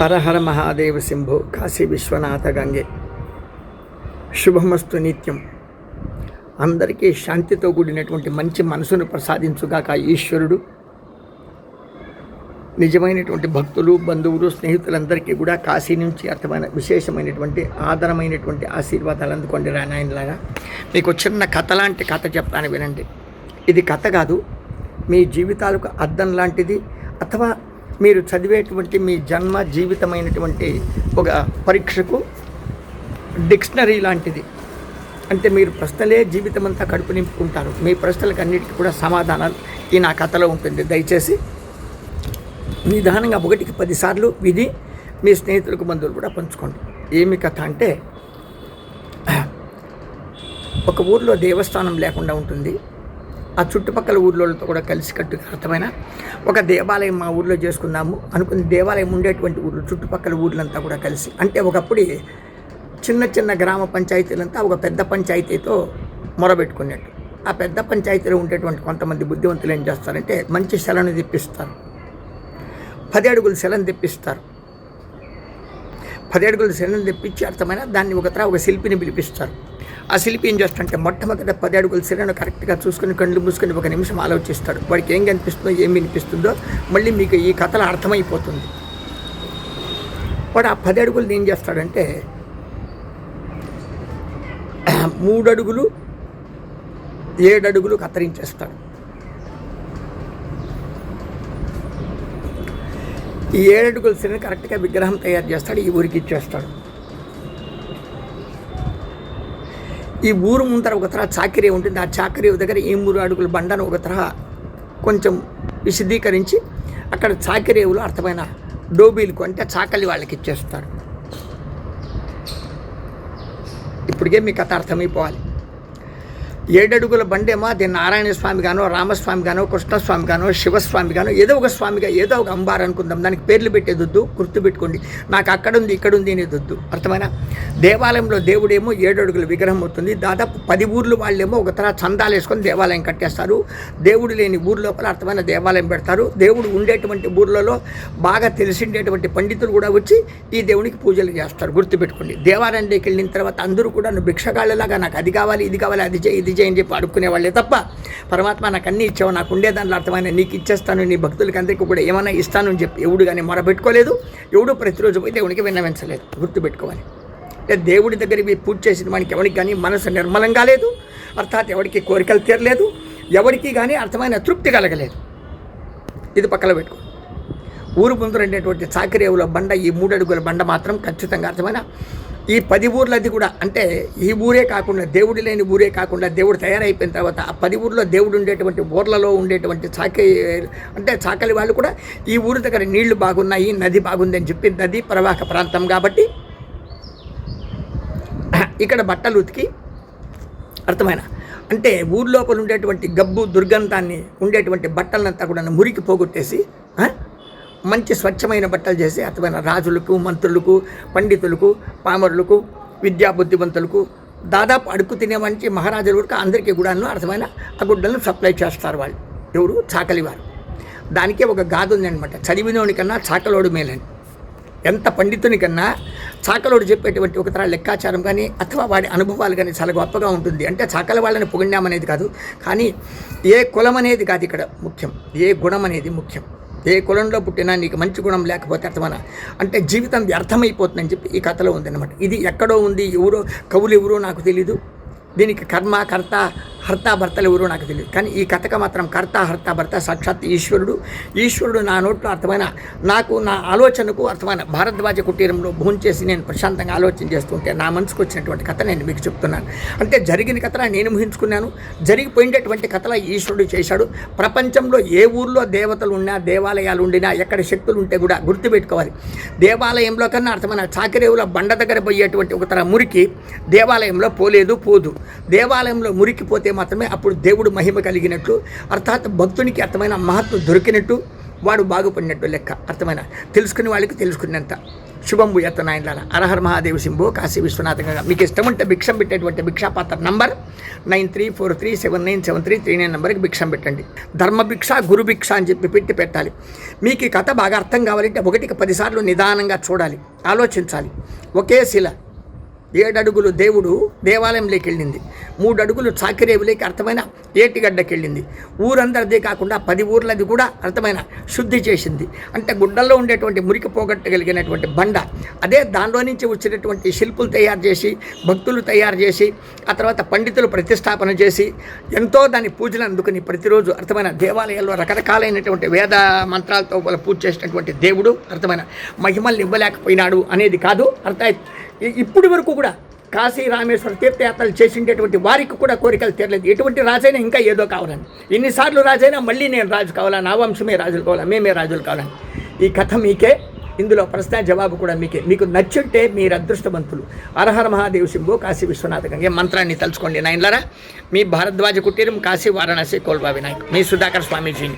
హరహర మహాదేవ శంభో కాశీ విశ్వనాథ గంగే. శుభమస్తు నిత్యం. అందరికీ శాంతితో కూడినటువంటి మంచి మనసును ప్రసాదించుగాక ఈశ్వరుడు. నిజమైనటువంటి భక్తులు బంధువులు స్నేహితులందరికీ కూడా కాశీ నుంచి అర్థమైన విశేషమైనటువంటి ఆదరమైనటువంటి ఆశీర్వాదాలు అందుకోండి రానాయనలాగా మీకు చిన్న కథ లాంటి కథ చెప్తాను వినండి. ఇది కథ కాదు మీ జీవితాలకు అద్దం లాంటిది అథవా మీరు చదివేటువంటి మీ జన్మ జీవితమైనటువంటి ఒక పరీక్షకు డిక్షనరీ లాంటిది. అంటే మీరు ప్రశ్నలే జీవితం అంతా కడుపు నింపుకుంటారు. మీ ప్రశ్నలకు అన్నిటికీ కూడా సమాధానాలు ఈ నా కథలో ఉంటుంది. దయచేసి నిదానంగా ఒకటికి పదిసార్లు విని మీ స్నేహితులకు బంధువులు కూడా పంచుకోండి. ఏమి కథ అంటే ఒక ఊర్లో దేవస్థానం లేకుండా ఉంటుంది. ఆ చుట్టుపక్కల ఊర్లతో కూడా కలిసికట్టుగా అర్థమైన ఒక దేవాలయం మా ఊర్లో చేసుకుందాము అనుకుని దేవాలయం ఉండేటువంటి ఊర్లు చుట్టుపక్కల ఊర్లంతా కూడా కలిసి. అంటే ఒకప్పుడు చిన్న చిన్న గ్రామ పంచాయతీలంతా ఒక పెద్ద పంచాయతీతో మొరబెట్టుకున్నట్టు ఆ పెద్ద పంచాయతీలో ఉండేటువంటి కొంతమంది బుద్ధివంతులు ఏం చేస్తారంటే మంచి సెలను తెప్పిస్తారు. పది అడుగుల సెలను తెప్పిస్తారు. పది అడుగుల శలను తెప్పించి అర్థమైన దాన్ని ఒక ఒక శిల్పిని పిలిపిస్తారు. ఆ శిల్పి ఏం చేస్తాడంటే మొట్టమొదట పది అడుగుల శిలను కరెక్ట్గా చూసుకొని కళ్ళు మూసుకొని ఒక నిమిషం ఆలోచిస్తాడు. వాడికి ఏం కనిపిస్తుందో ఏం వినిపిస్తుందో మళ్ళీ మీకు ఈ కథలు అర్థమైపోతుంది. వాడు ఆ పది అడుగులు ఏం చేస్తాడంటే మూడు అడుగులు ఏడు అడుగులు కత్తిరించేస్తాడు. ఈ ఏడడుగుల శని కరెక్ట్గా విగ్రహం తయారు చేస్తాడు ఈ ఊరికి ఇచ్చేస్తాడు. ఈ ఊరు ముందర ఒక తరహా చాకరీ ఉంటుంది. ఆ చాకరీ దగ్గర ఈ మూడు అడుగుల బండను ఒక తరహా కొంచెం విశదీకరించి అక్కడ చాకరేవులు అర్థమైన డోబీలకు అంటే చాకలి వాళ్ళకి ఇచ్చేస్తారు. ఇప్పటికే మీకు కథ అర్థమైపోవాలి. ఏడడుగుల బండేమో అది నారాయణ స్వామి గానో రామస్వామి గానో కృష్ణస్వామి గానో శివస్వామి గానో ఏదో ఒక స్వామిగా ఏదో ఒక అంబార్ అనుకుందాం. దానికి పేర్లు పెట్టేదొద్దు గుర్తుపెట్టుకోండి నాకు అక్కడ ఉంది ఇక్కడ ఉంది అర్థమైన? దేవాలయంలో దేవుడేమో ఏడడుగుల విగ్రహం అవుతుంది. దాదాపు పది ఊర్లు వాళ్ళేమో ఒక తర చందాలు వేసుకొని దేవాలయం కట్టేస్తారు. దేవుడు లేని ఊరు లోపల అర్థమైన దేవాలయం పెడతారు. దేవుడు ఉండేటువంటి ఊర్లలో బాగా తెలిసిండేటువంటి పండితులు కూడా వచ్చి ఈ దేవునికి పూజలు చేస్తారు. గుర్తుపెట్టుకోండి దేవాలయంలోకి వెళ్ళిన తర్వాత అందరూ కూడా నువ్వు భిక్షగాళ్ళలాగా నాకు అది కావాలి ఇది కావాలి అది చేయి ఇది చేయండి చెప్పి తప్ప పరమాత్మ నాకు అన్నీ ఇచ్చావు నాకు ఉండే దాంట్లో అర్థమైన నీకు ఇచ్చేస్తాను నీ భక్తులకి అందరికీ కూడా ఏమైనా ఇస్తాను అని చెప్పి ఎవడు కానీ మొరబెట్టుకోలేదు ఎవడు ప్రతిరోజు పోయి దేవునికి విన్నవించలేదు గుర్తుపెట్టుకోవాలి. అంటే దేవుడి దగ్గర పూజ చేసిన వానికి ఎవరికి కానీ మనసు నిర్మలం కాలేదు అర్థాత్ ఎవరికి కోరికలు తీరలేదు ఎవరికి కానీ అర్థమైన తృప్తి కలగలేదు. ఇది పక్కన పెట్టుకో ఊరు ముందు ఉండేటువంటి చాకరేవుల బండ ఈ మూడడుగుల బండ మాత్రం ఖచ్చితంగా అర్థమైన ఈ పది ఊర్లది కూడా అంటే ఈ ఊరే కాకుండా దేవుడు లేని ఊరే కాకుండా దేవుడు తయారైపోయిన తర్వాత ఆ పది ఊర్లో దేవుడు ఉండేటువంటి ఊర్లలో ఉండేటువంటి చాకే అంటే చాకలి వాళ్ళు కూడా ఈ ఊరి దగ్గర నీళ్ళు బాగున్నాయి నది బాగుందని చెప్పి నది ప్రవాహ ప్రాంతం కాబట్టి ఇక్కడ బట్టలు ఉతికి అర్థమైన? అంటే ఊర్లోపల ఉండేటువంటి గబ్బు దుర్గంధాన్ని ఉండేటువంటి బట్టలనంతా కూడా మురికి పోగొట్టేసి మంచి స్వచ్ఛమైన బట్టలు చేసి అర్థమైన రాజులకు మంత్రులకు పండితులకు పామరులకు విద్యా బుద్ధివంతులకు దాదాపు అడుగు తినే మంచి మహారాజుల వరకు అందరికీ కూడాను అర్థమైన ఆ గుడ్డలను సప్లై చేస్తారు వాళ్ళు. ఎవరు? చాకలి వారు దానికే ఒక గాథ ఉందన్నమాట. చదివినోడి కన్నా చాకలోడు మేలని. ఎంత పండితుని కన్నా చాకలోడు చెప్పేటువంటి ఒక తర లెక్కాచారం కానీ అథవా వాడి అనుభవాలు కానీ చాలా గొప్పగా ఉంటుంది. అంటే చాకల వాళ్ళని పొగిడామనేది కాదు. కానీ ఏ కులం అనేది కాదు ఇక్కడ ముఖ్యం. ఏ గుణం అనేది ముఖ్యం. ఏ కులంలో పుట్టినా నీకు మంచి గుణం లేకపోతే అర్థమన? అంటే జీవితం వ్యర్థమైపోతుందని చెప్పి ఈ కథలో ఉందన్నమాట. ఇది ఎక్కడో ఉంది ఎవరో కవులు ఎవరో నాకు తెలీదు. దీనికి కర్మ కర్త హర్త భర్తలు ఎవరో నాకు తెలియదు. కానీ ఈ కథక మాత్రం కర్త హర్త భర్త సాక్షాత్ ఈశ్వరుడు. ఈశ్వరుడు నా నోట్లో అర్థమైన నాకు నా ఆలోచనకు అర్థమైన భారద్వాజ కుటీరంలో భోంచేసి నేను ప్రశాంతంగా ఆలోచన చేస్తుంటే నా మనసుకు వచ్చినటువంటి కథ నేను మీకు చెప్తున్నాను. అంటే జరిగిన కథలా నేను ఊహించుకున్నాను. జరిగిపోయినటువంటి కథలా ఈశ్వరుడు చేశాడు. ప్రపంచంలో ఏ ఊర్లో దేవతలు ఉన్నా దేవాలయాలు ఉండినా ఎక్కడ శక్తులు ఉంటే కూడా గుర్తుపెట్టుకోవాలి. దేవాలయంలో కన్నా అర్థమైన చాకిరేవుల బండ దగ్గర పోయేటువంటి ఒక తర మురికి దేవాలయంలో పోలేదు పోదు. దేవాలయంలో మురికి పోతే మాత్రమే అప్పుడు దేవుడు మహిమ కలిగినట్లు అర్థాత్ భక్తునికి అర్థమైన మహత్వం దొరికినట్టు వాడు బాగుపడినట్టు లెక్క. అర్థమైన? తెలుసుకునే వాళ్ళకి తెలుసుకున్నంత. శుభంబు ఎత్త నాయనలారా. అరహర్ మహాదేవ్ సింబు కాశీ విశ్వనాథంగా మీకు ఇష్టం ఉంటే భిక్షం పెట్టేటువంటి భిక్షాపాత్ర number nine three four three seven nine seven three three nine నెంబర్కి భిక్షం పెట్టండి. ధర్మభిక్ష గురు భిక్ష అని చెప్పి పెట్టి పెట్టాలి. మీకు ఈ కథ బాగా అర్థం కావాలంటే ఒకటికి పదిసార్లు నిదానంగా చూడాలి. ఆలోచించాలి. ఒకే శిల. ఏడడుగులు దేవుడు దేవాలయంలోకి వెళ్ళింది. మూడు అడుగులు చాకిరేవులోకి అర్థమైన ఏటిగడ్డకెళ్ళింది. ఊరందరిదే కాకుండా పది ఊర్లది కూడా అర్థమైన శుద్ధి చేసింది. అంటే గుడ్డల్లో ఉండేటువంటి మురికి పోగొట్టగలిగినటువంటి బండ అదే దానిలో నుంచి వచ్చినటువంటి శిల్పులు తయారు చేసి భక్తులు తయారు చేసి ఆ తర్వాత పండితులు ప్రతిష్టాపన చేసి ఎంతో దాని పూజలు అందుకుని ప్రతిరోజు అర్థమైన దేవాలయాల్లో రకరకాలైనటువంటి వేద మంత్రాలతో పూజ చేసినటువంటి దేవుడు అర్థమైన మహిమల్ని ఇవ్వలేకపోయినాడు అనేది కాదు. అర్థం ఇప్పటి వరకు కూడా కాశీ రామేశ్వర తీర్థయాత్రలు చేసిండేటువంటి వారికి కూడా కోరికలు తీరలేదు. ఎటువంటి రాజైనా ఇంకా ఏదో కావాలని. ఎన్నిసార్లు రాజైనా మళ్ళీ నేను రాజు కావాలా? నా వంశమే రాజులు కావాలా? మేమే రాజులు కావాలని. ఈ కథ మీకే ఇందులో ప్రశ్న జవాబు కూడా మీకే. మీకు నచ్చుంటే మీరు అదృష్టవంతులు. అరహర మహాదేవ్ శంభో కాశీ విశ్వనాథ ఈ మంత్రాన్ని తలుచుకోండి నాయనలారా. మీ భారద్వాజ కుటీరం కాశీ వారణాసి కోల్బా వినాయక్. మీ సుధాకర్ స్వామీజీని.